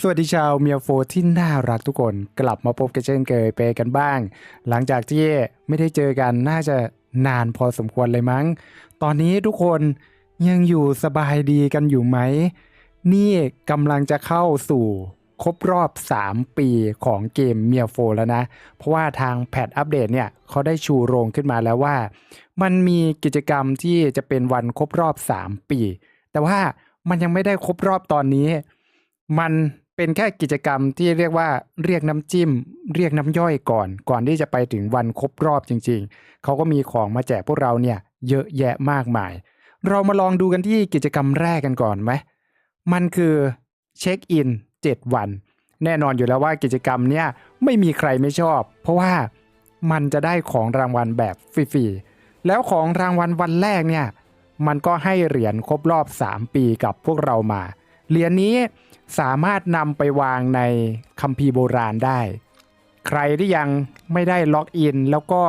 สวัสดีชาวเมียโฟที่น่ารักทุกคนกลับมาพบกันเช่นเคยเปกันบ้าง หลังจากที่ไม่ได้เจอกันน่าจะนานพอสมควรเลยมั้ง ตอนนี้ทุกคนยังอยู่สบายดีกันอยู่ไหม นี่กำลังจะเข้าสู่ครบรอบ 3 ปีของเกมเมียโฟแล้วนะ เพราะว่าทางแพทอัปเดตเนี่ยเขาได้ชูโรงขึ้นมาแล้วว่า มันมีกิจกรรมที่จะเป็นวันครบรอบ 3 ปี แต่ว่ามันยังไม่ได้ครบรอบตอนนี้ มัน เป็นแค่กิจกรรมที่เรียกว่าเรียกน้ำจิ้ม เรียกน้ำย่อยก่อน ก่อนที่จะไปถึงวันครบรอบจริง ๆ เขาก็มีของมาแจกพวกเราเนี่ยเยอะแยะมากมาย เรามาลองดูกันที่กิจกรรมแรกกันก่อนไหมมันคือเช็คอิน7 วัน แน่นอนอยู่แล้วว่ากิจกรรมเนี่ยไม่มีใครไม่ชอบ เพราะว่ามันจะได้ของรางวัลแบบฟรีๆแล้วของรางวัลวันแรกเนี่ยมันก็ให้เหรียญครบรอบ 3 ปีกับพวกเรามา เหรียญนี้สามารถนำไปวางในคัมภีร์โบราณได้ ใครที่ยังไม่ได้ล็อกอิน แล้วก็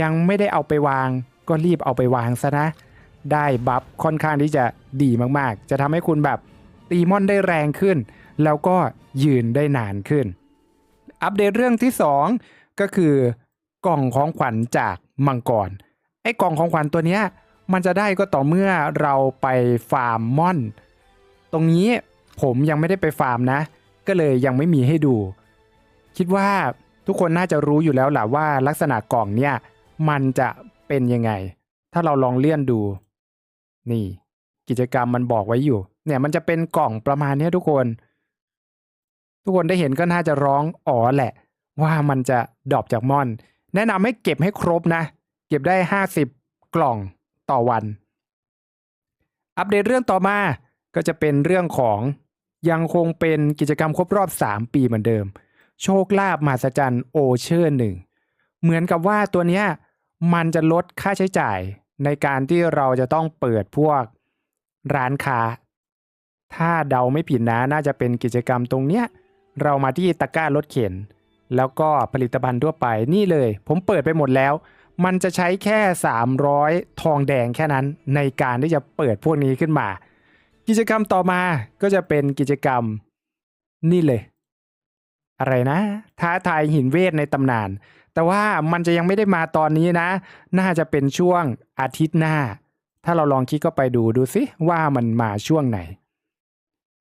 ยังไม่ได้เอาไปวาง ก็รีบเอาไปวางซะนะ ได้บัฟค่อนข้างที่จะดีมากๆ จะทำให้คุณแบบตีมอนได้แรงขึ้น แล้วก็ยืนได้นานขึ้น อัปเดตเรื่องที่ 2 ก็คือกล่องของขวัญจากมังกร ไอ้กล่องของขวัญตัวเนี้ยมันจะได้ก็ต่อเมื่อเราไปฟาร์มมอน ตรงนี้ผมยังไม่ได้ไปฟาร์มนะ ก็เลยยังไม่มีให้ดู คิดว่าทุกคนน่าจะรู้อยู่แล้วแหละว่าลักษณะกล่องเนี่ย มันจะเป็นยังไง ถ้าเราลองเลื่อนดู นี่ กิจกรรมมันบอกไว้อยู่ เนี่ยมันจะเป็นกล่องประมาณเนี้ยทุกคน ทุกคนได้เห็นก็น่าจะร้องอ๋อแหละ ว่ามันจะดรอปจากม่อน แนะนำให้เก็บให้ครบนะ เก็บได้ 50 กล่องต่อวัน อัปเดตเรื่องต่อมา ก็จะเป็นเรื่องของยังคงเป็นกิจกรรมครบรอบ 3 ปีเหมือนเดิม โชคลาภมหัศจรรย์โอเชอร์หนึ่งเหมือนกับว่าตัวเนี้ยมันจะลดค่าใช้จ่ายในการที่เราจะต้องเปิดพวกร้านค้า ถ้าเดาไม่ผิดนะน่าจะเป็นกิจกรรมตรงเนี้ยเรามาที่ตะกร้ารถเข็น แล้วก็ผลิตภัณฑ์ทั่วไปนี่เลย ผมเปิดไปหมดแล้ว มันจะใช้แค่ 300 ทองแดงแค่นั้นในการที่จะเปิดพวกนี้ขึ้นมา กิจกรรมต่อมาก็จะเป็นกิจกรรมนี่เลย อะไรนะ ท้าทายหินเวทในตำนาน แต่ว่ามันจะยังไม่ได้มาตอนนี้นะ น่าจะเป็นช่วงอาทิตย์หน้า ถ้าเราลองคลิกเข้าไปดูดูสิว่ามันมาช่วงไหน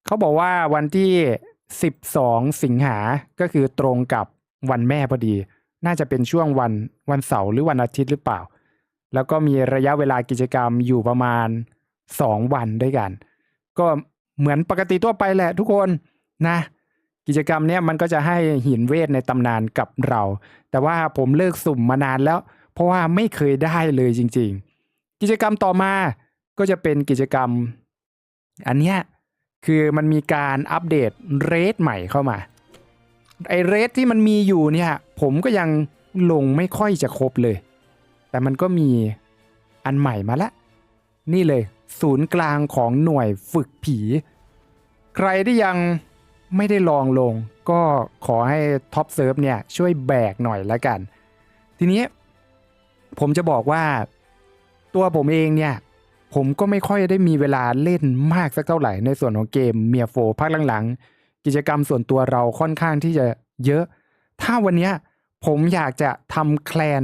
เขาบอกว่าวันที่ 12 สิงหาก็คือตรงกับวันแม่พอดี น่าจะเป็นช่วงวันวันเสาร์หรือวันอาทิตย์หรือเปล่า แล้วก็มีระยะเวลากิจกรรมอยู่ประมาณ 2 วันด้วยกัน ก็เหมือนปกติทั่วไปแหละทุกคนนะ กิจกรรมเนี้ยมันก็จะให้หินเวทในตำนานกับเรา แต่ว่าผมเลิกสุ่มมานานแล้ว เพราะว่าไม่เคยได้เลยจริง ๆ กิจกรรมต่อมาก็จะเป็นกิจกรรม อันเนี้ยคือมันมีการอัปเดตเรทใหม่เข้ามาไอเรทที่มันมีอยู่เนี่ย ผมก็ยังลงไม่ค่อยจะครบเลย แต่มันก็มีอันใหม่มาละนี่เลย ศูนย์กลางของหน่วยฝึกผี ใครที่ยังไม่ได้ลองลง ก็ขอให้ท็อปเซิร์ฟเนี่ยช่วยแบกหน่อยละกัน ทีนี้ผมจะบอกว่าตัวผมเองเนี่ย ผมก็ไม่ค่อยได้มีเวลาเล่นมากสักเท่าไหร่ในส่วนของเกมเมียโฟภาคหลังๆ กิจกรรมส่วนตัวเราค่อนข้างที่จะเยอะ ถ้าวันนี้ผมอยากจะทำแคลน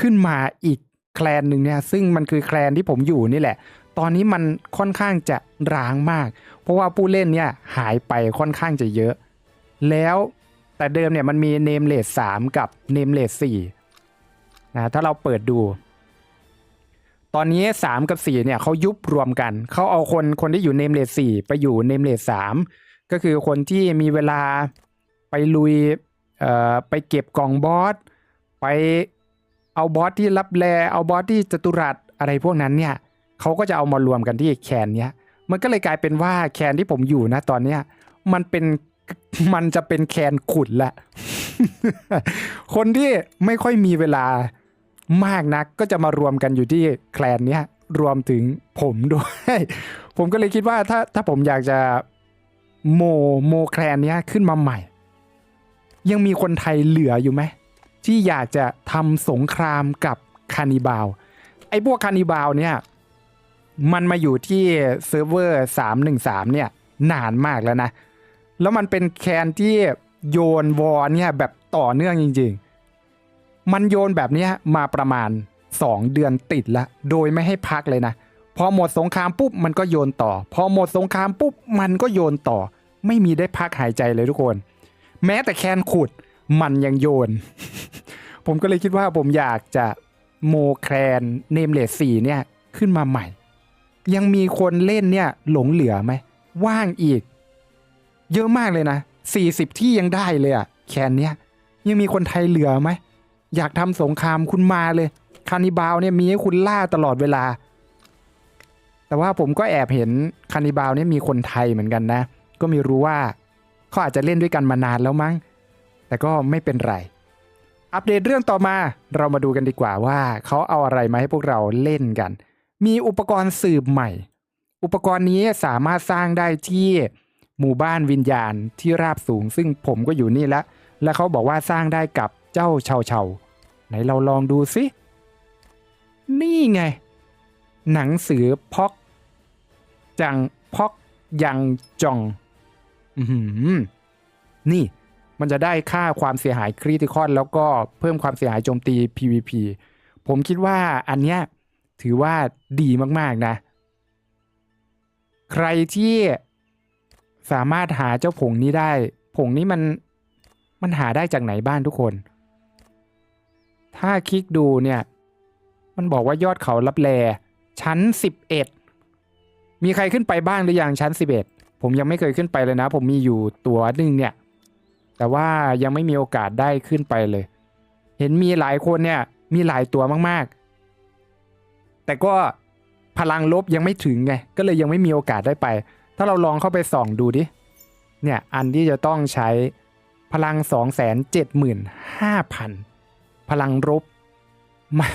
ขึ้นมาอีกแคลนหนึ่งเนี่ยซึ่งมันคือแคลนที่ผมอยู่นี่แหละ ตอนนี้มันค่อนข้างจะร้างมาก เพราะว่าผู้เล่นเนี่ยหายไปค่อนข้างจะเยอะ แล้วแต่เดิมเนี่ยมันมีเนมเลส3กับเนมเลส4นะถ้าเราเปิดดู ตอนนี้ 3 กับ 4 เนี่ยเขายุบรวมกัน เขาเอาคนคนที่อยู่เนมเลส4ไปอยู่เนมเลส3ก็คือคนที่มีเวลาไปลุยเอ่อไปเก็บกล่องบอสไปเอาบอสที่รับแลเอาบอสที่จตุรัสอะไรพวกนั้นเนี่ย เขาก็จะเอามารวมกันที่แคนเนี้ย มันก็เลยกลายเป็นว่าแคนที่ผมอยู่นะตอนเนี้ย มันเป็นมันจะเป็นแคนขุดแหละ คนที่ไม่ค่อยมีเวลามากนักก็จะมารวมกันอยู่ที่แคลนเนี้ยรวมถึงผมด้วย ผมก็เลยคิดว่าถ้าถ้าผมอยากจะโมโมแคลนเนี้ยขึ้นมาใหม่ ยังมีคนไทยเหลืออยู่ไหม ที่อยากจะทำสงครามกับคานิบาลไอ้พวกคานิบาลเนี่ย มันมาอยู่ที่เซิร์ฟเวอร์313เนี่ยนานมากแล้วนะ แล้วมันเป็นแคนที่โยนวอเนี่ยแบบต่อเนื่องจริง ๆ มันโยนแบบนี้มาประมาณ 2 เดือนติดละโดยไม่ให้พักเลยนะ พอหมดสงครามปุ๊บมันก็โยนต่อ พอหมดสงครามปุ๊บมันก็โยนต่อ ไม่มีได้พักหายใจเลยทุกคน แม้แต่แคนขุดมันยังโยน ผมก็เลยคิดว่าผมอยากจะโมแครนเนมเลสสี่เนี่ยขึ้นมาใหม่ ยังมีคนเล่นเนี่ยหลงเหลือไหม ว่างอีก เยอะมากเลยนะ 40 ที่ยังได้เลยอะแคนเนี้ยยังมีคนไทยเหลือไหม อยากทำสงครามคุณมาเลยคานิบาลเนี่ยมีให้คุณล่าตลอดเวลา แต่ว่าผมก็แอบเห็นคานิบาลเนี่ยมีคนไทยเหมือนกันนะ ก็ไม่รู้ว่าเขาอาจจะเล่นด้วยกันมานานแล้วมั้ง แต่ก็ไม่เป็นไร อัปเดตเรื่องต่อมาเรามาดูกันดีกว่าว่าเขาเอาอะไรมาให้พวกเราเล่นกัน มีอุปกรณ์สืบใหม่ อุปกรณ์นี้สามารถสร้างได้ที่หมู่บ้านวิญญาณที่ราบสูง ซึ่งผมก็อยู่นี่แล้วและเขาบอกว่าสร้างได้กับเจ้าเชาเชาไหนเราลองดูสิ นี่ไง หนังสือพอก จังพอกยังจอง อือหือนี่มันจะได้ค่าความเสียหายคริติคอนแล้วก็เพิ่มความเสียหายโจมตี PVP ผมคิดว่าอันเนี้ย ถือว่าดีมากๆนะ ใครที่สามารถหาเจ้าผงนี้ได้ ผงนี้มันมันหาได้จากไหนบ้างทุกคน ถ้าคลิกดูเนี่ย มันบอกว่ายอดเขารับแล ชั้น 11 มีใครขึ้นไปบ้างหรือยังชั้น 11 ผมยังไม่เคยขึ้นไปเลยนะ ผมมีอยู่ตัวหนึ่งเนี่ย แต่ว่ายังไม่มีโอกาสได้ขึ้นไปเลย เห็นมีหลายคนเนี่ย มีหลายตัวมากๆ แต่ก็พลังลบยังไม่ถึงไง ก็เลยยังไม่มีโอกาสได้ไป ถ้าเราลองเข้าไปส่องดูดิ เนี่ย อันที่จะต้องใช้พลัง 275,000 พลังรบมัน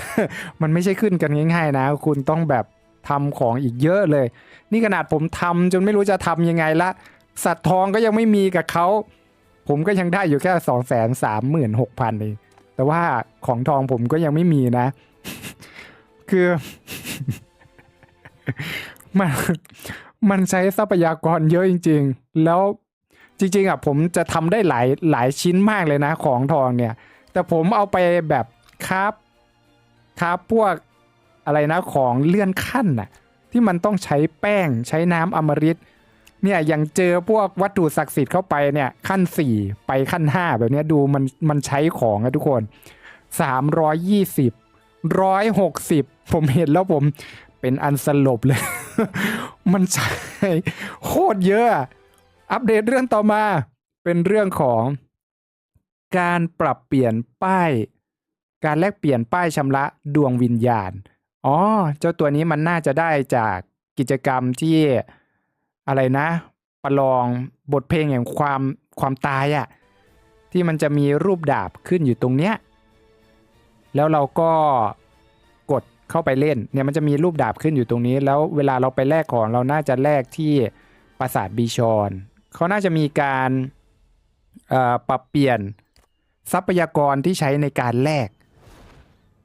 มันไม่ใช่ขึ้นกันง่าย ๆ นะ คุณต้องแบบทำของอีกเยอะเลย นี่ขนาดผมทำจนไม่รู้จะทำยังไงละ สัตว์ทองก็ยังไม่มีกับเขา ผมก็ยังได้อยู่แค่สองแสนสามหมื่นหกพันเองแต่ว่าของทองผมก็ยังไม่มีนะ คือ มันมันใช้ทรัพยากรเยอะจริง ๆ แล้วจริง ๆอะผมจะทำได้หลายหลายชิ้นมากเลยนะของทองเนี่ย แต่ผมเอาไปแบบคราบคราบพวกอะไรนะของเลื่อนขั้นน่ะ ที่มันต้องใช้แป้งใช้น้ำอมฤตเนี่ยยังเจอพวกวัตถุศักดิ์สิทธิ์เข้าไปเนี่ยขั้น 4 ไปขั้น 5 แบบนี้ดูมันมันใช้ของอะทุกคน 320 160ผมเห็นแล้วผมเป็นอันสลบเลย มันใช้โคตรเยอะ อัปเดตเรื่องต่อมาเป็นเรื่องของการปรับเปลี่ยนป้าย การแลกเปลี่ยนป้ายชำระดวงวิญญาณ อ๋อ เจ้าตัวนี้มันน่าจะได้จากกิจกรรมที่อะไรนะ ประลองบทเพลงแห่งความความตายอะที่มันจะมีรูปดาบขึ้นอยู่ตรงเนี้ย แล้วเราก็กดเข้าไปเล่นเนี่ยมันจะมีรูปดาบขึ้นอยู่ตรงนี้ แล้วเวลาเราไปแลกของเราน่าจะแลกที่ปราสาทบีชอนเขาน่าจะมีการปรับเปลี่ยนทรัพยากรที่ใช้ในการแลก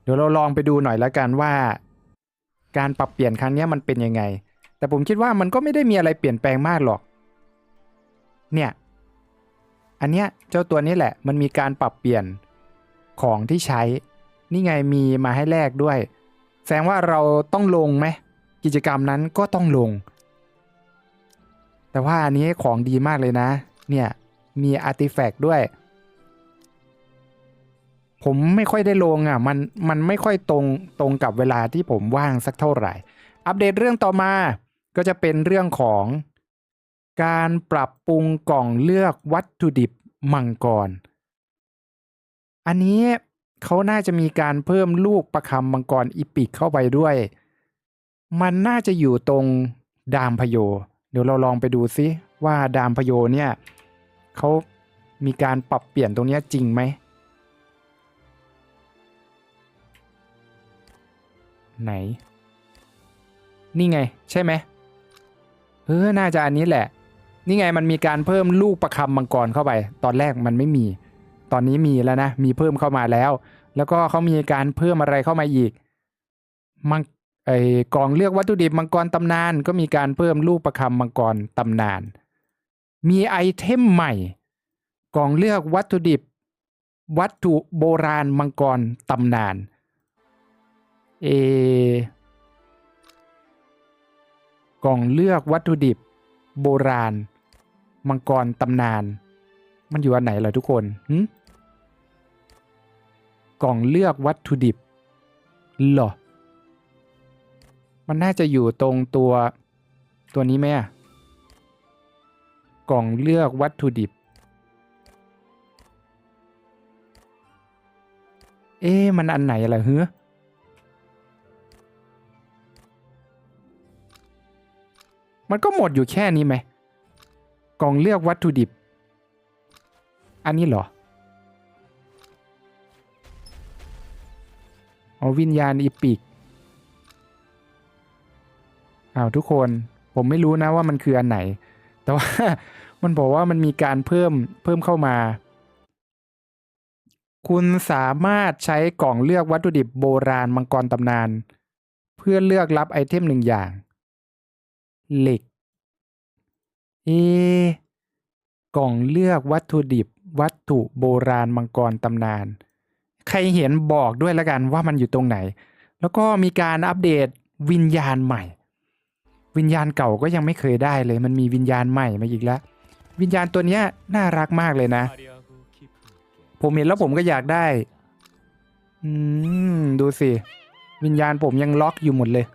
เดี๋ยวเราลองไปดูหน่อยแล้วกันว่า การปรับเปลี่ยนครั้งนี้มันเป็นยังไง แต่ผมคิดว่ามันก็ไม่ได้มีอะไรเปลี่ยนแปลงมากหรอก เนี่ย อันเนี้ยเจ้าตัวนี้แหละมันมีการปรับเปลี่ยนของที่ใช้ นี่ไงมีมาให้แลกด้วย แสดงว่าเราต้องลงไหมกิจกรรมนั้นก็ต้องลง แต่ว่าอันนี้ของดีมากเลยนะ เนี่ยมีอาร์ติแฟกต์ด้วย ผมไม่ค่อยได้ลงอะมันมันไม่ค่อยตรงตรงกับเวลาที่ผมว่างสักเท่าไหร่ อัปเดตเรื่องต่อมาก็จะเป็นเรื่องของการปรับปรุงกล่องเลือกวัตถุดิบมังกร อันนี้ เขาน่าจะมีการเพิ่มลูกประคำมังกรอีปิกเข้าไปด้วย มันน่าจะอยู่ตรงดามพโย เดี๋ยวเราลองไปดูซิว่าดามพโยเนี่ยเขามีการปรับเปลี่ยนตรงนี้จริงไหมไหน นี่ไง ใช่ไหมเออน่าจะอันนี้แหละ นี่ไงมันมีการเพิ่มลูกประคำมังกรเข้าไป ตอนแรกมันไม่มี ตอนนี้มีแล้วนะ มีเพิ่มเข้ามาแล้ว แล้วก็เขามีการเพิ่มอะไรเข้ามาอีก มังไอกล่องเลือกวัตถุดิบมังกรตำนาน ก็มีการเพิ่มลูกประคำมังกรตำนาน มีไอเทมใหม่ กล่องเลือกวัตถุดิบ วัตถุโบราณมังกรตำนาน เอกล่องเลือกวัตถุดิบ โบราณ มังกรตำนาน มันอยู่อันไหนเหรอทุกคนหึกล่องเลือกวัตถุดิบหรอ มันน่าจะอยู่ตรงตัวตัวนี้ไหมอะกล่องเลือกวัตถุดิบ เอ๊มันอันไหนล่ะเฮ้อมันก็หมดอยู่แค่นี้ไหม กล่องเลือกวัตถุดิบ อันนี้เหรออ๋อวิญญาณอีปิกอ้าวทุกคนผมไม่รู้นะว่ามันคืออันไหน แต่ว่ามันบอกว่ามันมีการเพิ่มเพิ่มเข้ามา คุณสามารถใช้กล่องเลือกวัตถุดิบโบราณมังกรตำนาน เพื่อเลือกรับไอเทมหนึ่งอย่าง เหล็กเอกล่องเลือกวัตถุดิบ วัตถุโบราณมังกรตำนาน ใครเห็นบอกด้วยละกันว่ามันอยู่ตรงไหน แล้วก็มีการอัปเดตวิญญาณใหม่ วิญญาณเก่าก็ยังไม่เคยได้เลย มันมีวิญญาณใหม่มาอีกแล้ว วิญญาณตัวเนี้ยน่ารักมากเลยนะ ผมเห็นแล้วผมก็อยากได้อืมดูสิ วิญญาณผมยังล็อกอยู่หมดเลย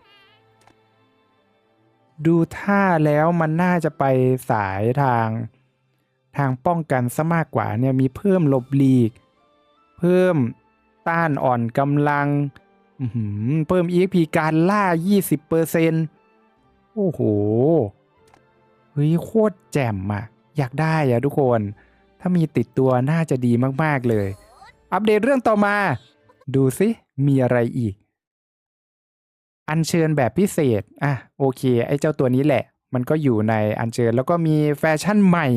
ดูท่าแล้วมันน่าจะไปสายทาง ทางป้องกันซะมากกว่าเนี่ยมีเพิ่มหลบหลีก เพิ่มต้านอ่อนกำลังเพิ่ม EXP การล่า 20%โอ้โห เฮ้ยโคตรแจ่มอะอยากได้อะทุกคน ถ้ามีติดตัวน่าจะดีมาก ๆ เลย อัปเดตเรื่องต่อมา ดูสิ มีอะไรอีก อัญเชิญแบบพิเศษ อะ โอเค ไอ้เจ้าตัวนี้แหละ มันก็อยู่ในอัญเชิญแล้วก็มีแฟชั่นใหม่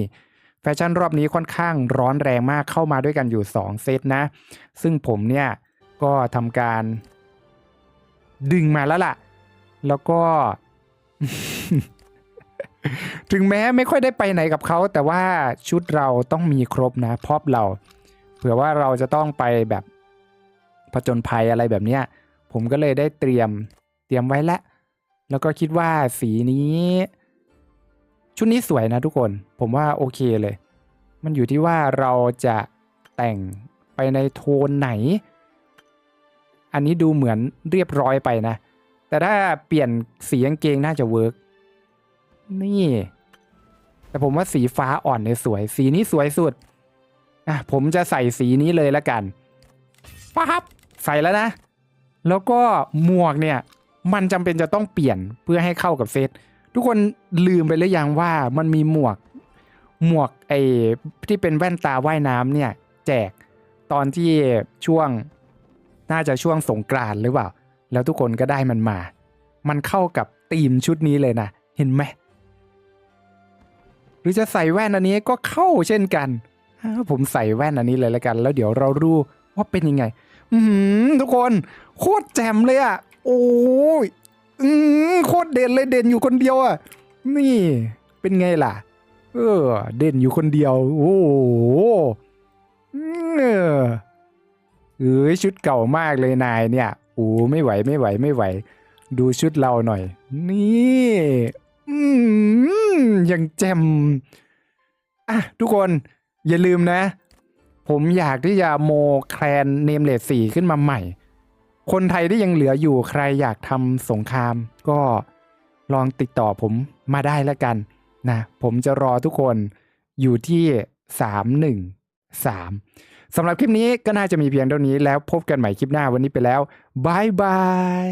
แฟชั่นรอบนี้ค่อนข้างร้อนแรงมากเข้ามาด้วยกันอยู่ 2 เซตนะ ซึ่งผมเนี่ยก็ทำการดึงมาแล้วล่ะ แล้วก็ ถึงแม้ไม่ค่อยได้ไปไหนกับเขา แต่ว่าชุดเราต้องมีครบนะพอบเราเผื่อว่าเราจะต้องไปแบบผจญภัยอะไรแบบเนี้ย ผมก็เลยได้เตรียมเตรียมไว้แล้ว แล้วก็คิดว่าสีนี้ ชุดนี้สวยนะทุกคนผมว่าโอเคเลย มันอยู่ที่ว่าเราจะแต่งไปในโทนไหน อันนี้ดูเหมือนเรียบร้อยไปนะ แต่ถ้าเปลี่ยนสีกางเกงน่าจะเวิร์กนี่ แต่ผมว่าสีฟ้าอ่อนเนี่ยสวย สีนี้สวยสุดอะผมจะใส่สีนี้เลยละกันปั๊บใส่แล้วนะ แล้วก็หมวกเนี่ย มันจำเป็นจะต้องเปลี่ยนเพื่อให้เข้ากับเซต ทุกคนลืมไปหรือยังว่ามันมีหมวกหมวกไอ้ที่เป็นแว่นตาว่ายน้ำเนี่ย แจกตอนที่ช่วงน่าจะช่วงสงกรานหรือเปล่า แล้วทุกคนก็ได้มันมา มันเข้ากับธีมชุดนี้เลยนะ เห็นไหมหรือจะใส่แว่นอันนี้ก็เข้าเช่นกันอ้าผมใส่แว่นอันนี้เลยละกัน แล้วเดี๋ยวเรารู้ว่าเป็นยังไง อืทุกคนโคตรแจ่มเลยอะ โอ้ย อือโคตรเด่นเลยเด่นอยู่คนเดียวอะ นี่เป็นไงล่ะ เออ เด่นอยู่คนเดียว โอ้โหเออเอ้ยชุดเก่ามากเลยนายเนี่ยโอ้ไม่ไหวไม่ไหวไม่ไหว ดูชุดเราหน่อย นี่อืมย่างแจ่มอะทุกคนอย่าลืมนะ ผมอยากที่จะโมแคลนเนมเลสสี่ขึ้นมาใหม่ คนไทยที่ยังเหลืออยู่ใครอยากทำสงคราม ก็ลองติดต่อผมมาได้แล้วกันนะผมจะรอทุกคนอยู่ที่ 313สำหรับคลิปนี้ก็น่าจะมีเพียงเท่านี้แล้วพบกันใหม่คลิปหน้าวันนี้ไปแล้วบายบาย